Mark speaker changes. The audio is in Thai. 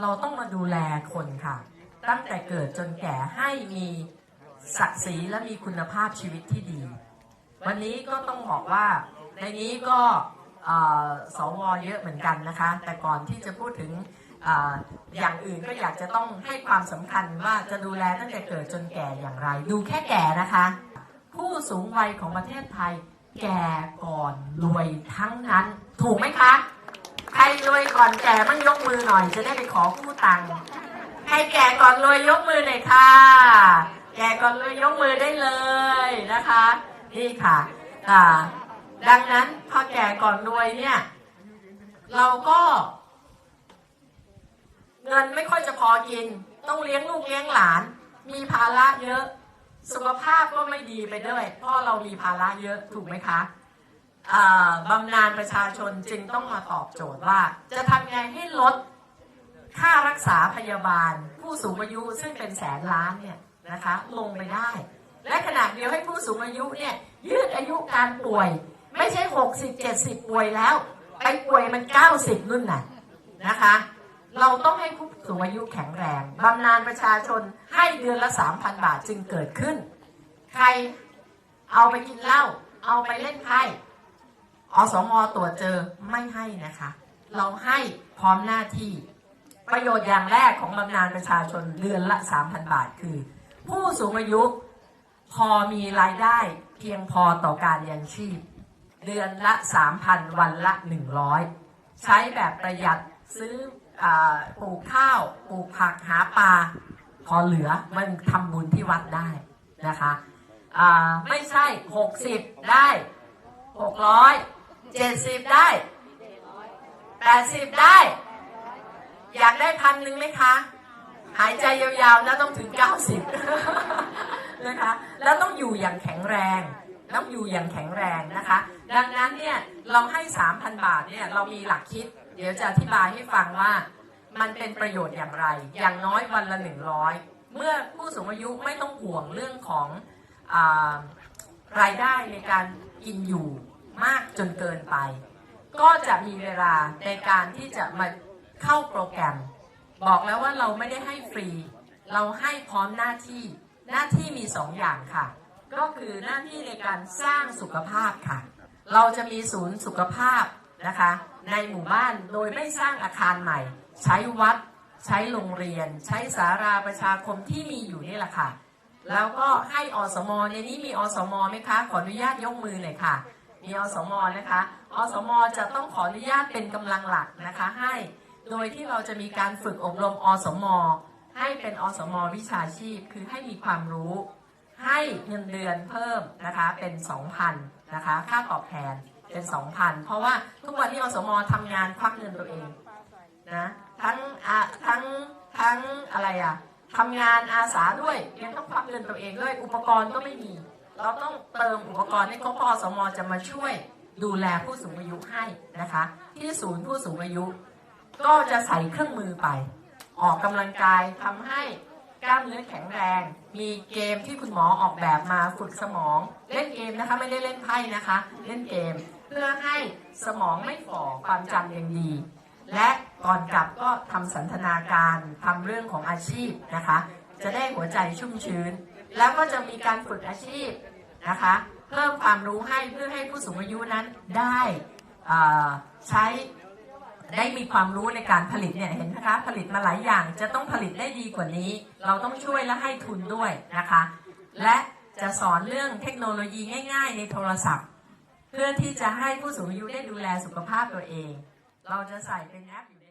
Speaker 1: เราต้องมาดูแลคนค่ะ ตั้งแต่เกิดจนแก่ให้มีศักดิ์ศรีและมีคุณภาพชีวิตที่ดี วันนี้ก็ต้องบอกว่าในนี้ก็สวเยอะเหมือนกันนะคะ แต่ก่อนที่จะพูดถึงออย่างอื่นก็อยากจะต้องให้ความสำคัญว่าจะดูแลตั้งแต่เกิดจนแก่อย่างไร ดูแค่แก่นะคะ ผู้สูงวัยของประเทศไทยแก่ก่อนรวยทั้งนั้น ถูกไหมคะ รวยก่อนแก่มั่งยกมือหน่อย จะได้ไปขอกู้ตังค์ใครแก่ก่อนรวยยกมือหน่อยค่ะ แก่ก่อนรวยยกมือได้เลยนะคะ นี่ค่ะอ่าดังนั้นพอแก่ก่อนรวยเนี่ย เราก็ เงินไม่ค่อยจะพอกิน ต้องเลี้ยงลูกเลี้ยงหลาน มีภาระเยอะ สุขภาพก็ไม่ดีไปด้วยเพราะเรามีภาระเยอะถูกไหมคะ บำนาญประชาชนจึงต้องมาตอบโจทย์ว่า จะทำไงให้ลดค่ารักษาพยาบาล ผู้สูงอายุซึ่งเป็นแสนล้านเนี่ยนะคะลงไปได้ และขณะเดียวให้ผู้สูงอายุเนี่ยยืดอายุการป่วย ไม่ใช่ 60 70 ป่วยแล้ว ไปป่วยมัน 90นู่นน่ะนะคะ เราต้องให้ผู้สูงอายุแข็งแรงบำนาญประชาชนให้เดือนละ 3,000 บาทจึงเกิดขึ้น ใครเอาไปกินเหล้าเอาไปเล่นไพ่ อสมอตรวจเจอไม่ให้นะคะ เราให้พร้อมหน้าที่ ประโยชน์อย่างแรกของบำนาญประชาชนเดือนละ 3,000 บาทคือ ผู้สูงอายุพอมีรายได้เพียงพอต่อการยังชีพ เดือนละ 3,000 วันละ 100 ใช้แบบประหยัดซื้ออปลูกข้าวปลูกผักหาปลาพอเหลือมันทำบุญที่วัดได้นะคะ ไม่ใช่ 60 ได้ 600 70ได้80ได้ อยากได้พันหนึ่งไหมคะ หายใจยาวๆนะต้องถึง90นะคะ แล้วต้องอยู่อย่างแข็งแรงต้องอยู่อย่างแข็งแรงนะคะ ดังนั้นเนี่ยเราให้ 3,000 บาทเนี่ยเรามีหลักคิด เดี๋ยวจะอธิบายให้ฟังว่ามันเป็นประโยชน์อย่างไร อย่างน้อยวันละ 100 เมื่อผู้สูงอายุไม่ต้องห่วงเรื่องของอรายได้ในการ กินอยู่มากจนเกินไป ก็จะมีเวลาในการที่จะมาเข้าโปรแกรม บอกแล้วว่าเราไม่ได้ให้ฟรี เราให้พร้อมหน้าที่หน้าที่มีสองอย่างค่ะ ก็คือหน้าที่ในการสร้างสุขภาพค่ะ เราจะมีศูนย์สุขภาพนะคะ ในหมู่บ้านโดยไม่สร้างอาคารใหม่ ใช้วัด ใช้โรงเรียน ใช้สาราประชาคมที่มีอยู่นี่แหละค่ะ แล้วก็ให้อสมในนี้มีอสมไหมคะ ขออนุญาตยกมือหน่อยค่ะ มีอสมนะคะ อสมจะต้องขออนุญาตเป็นกำลังหลักนะคะ ให้โดยที่เราจะมีการฝึกอบรมอสม ให้เป็นอสม วิชาชีพ คือให้มีความรู้ ให้เงินเดือนเพิ่มนะคะเป็น 2,000นะคะค่าตอบแทนเป็น 2,000 เพราะว่าทุกวันที่อสมทำงานควักเงินตัวเองนะทั้งทั้งทั้งอะไรอะ ทำงานอาสาด้วยยังต้องควักเงินตัวเองด้วยอุปกรณ์ก็ไม่มี เราต้องเติมอุปกรณ์ให้ครบพอสมจะมาช่วยดูแลผู้สูงอายุให้นะคะ ที่ศูนย์ผู้สูงอายุ ก็จะใส่เครื่องมือไป ออกกำลังกายทำให้กล้ามเนื้อแข็งแรง มีเกมที่คุณหมอออกแบบมาฝึกสมอง เล่นเกมนะคะไม่ได้เล่นไพ่นะคะ เล่นเกม เพื่อให้สมองไม่ฝ่อความจำยังดี และ ก่อนกลับก็ทำสันทนาการทำเรื่องของอาชีพนะคะ จะได้หัวใจชุ่มชื้น แล้วก็จะมีการฝึกอาชีพนะคะ เพิ่มความรู้ให้เพื่อให้ผู้สูงอายุนั้นได้ใช้ได้มีความรู้ในการผลิตเนี่ยเห็นนะคะผลิตมาหลายอย่างจะต้องผลิตได้ดีกว่านี้ เราต้องช่วยและให้ทุนด้วยนะคะ และจะสอนเรื่องเทคโนโลยีง่ายๆ ในโทรศัพท์ เพื่อที่จะให้ผู้สูงอายุได้ดูแลสุขภาพตัวเอง เราจะใส่เป็นแอปอยู่